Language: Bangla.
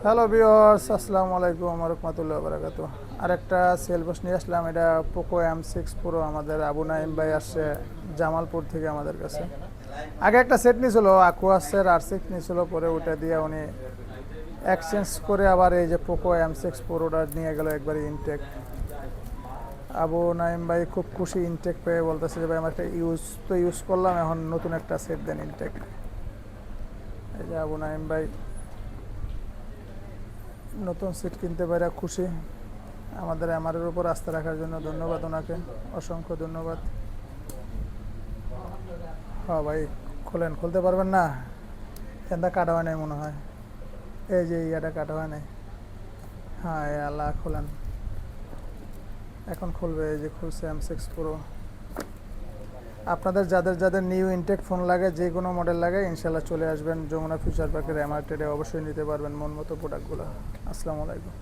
হ্যালো বিওর্স আসসালামু আলাইকুম রহমতুল্লাহ বারাকাত আরেকটা সেল বস নিয়ে আসলাম। এটা পোকো এম সিক্স প্রো আমাদের আবু নাইম ভাই আসছে জামালপুর থেকে আমাদের কাছে। আগে একটা সেট নিয়েছিল আকুয়াসের আর সিক্স নিয়েছিল, পরে ওটা দিয়ে উনি এক্সচেঞ্জ করে আবার এই যে পোকো এম সিক্স প্রোটা নিয়ে গেল একবারে ইনটেক আবু নাইম ভাই খুব খুশি ইনটেক পেয়ে বলতেছে যে, ভাই, আমার একটা ইউজ তো ইউজ করলাম, এখন নতুন একটা সেট দেন ইনটেক এই যে আবু নাইম ভাই নতুন সিট কিনতে পারে খুশি। আমাদের এমআরের উপর আস্থা রাখার জন্য ধন্যবাদ ওনাকে। অসংখ্য ধন্যবাদ। হ্যাঁ ভাই, খোলেন, খুলতে পারবেন না? কেন্দা কাটা হয় নাই মনে হয়। এই যে ইয়াটা কাটা হয় নাই। হ্যাঁ আল্লাহ, খোলেন। এখন খুলবে, এই যে খুলছে এম সিক্স প্রো আপনাদের যাদের যাদের নিউ ইনটেক ফোন লাগে, যে কোনো মডেল লাগে, ইনশাল্লাহ চলে আসবেন যমুনা ফিউচার পার্কের এমআর অবশ্যই নিতে পারবেন মন মতো প্রোডাক্টগুলো আসসালামু আলাইকুম।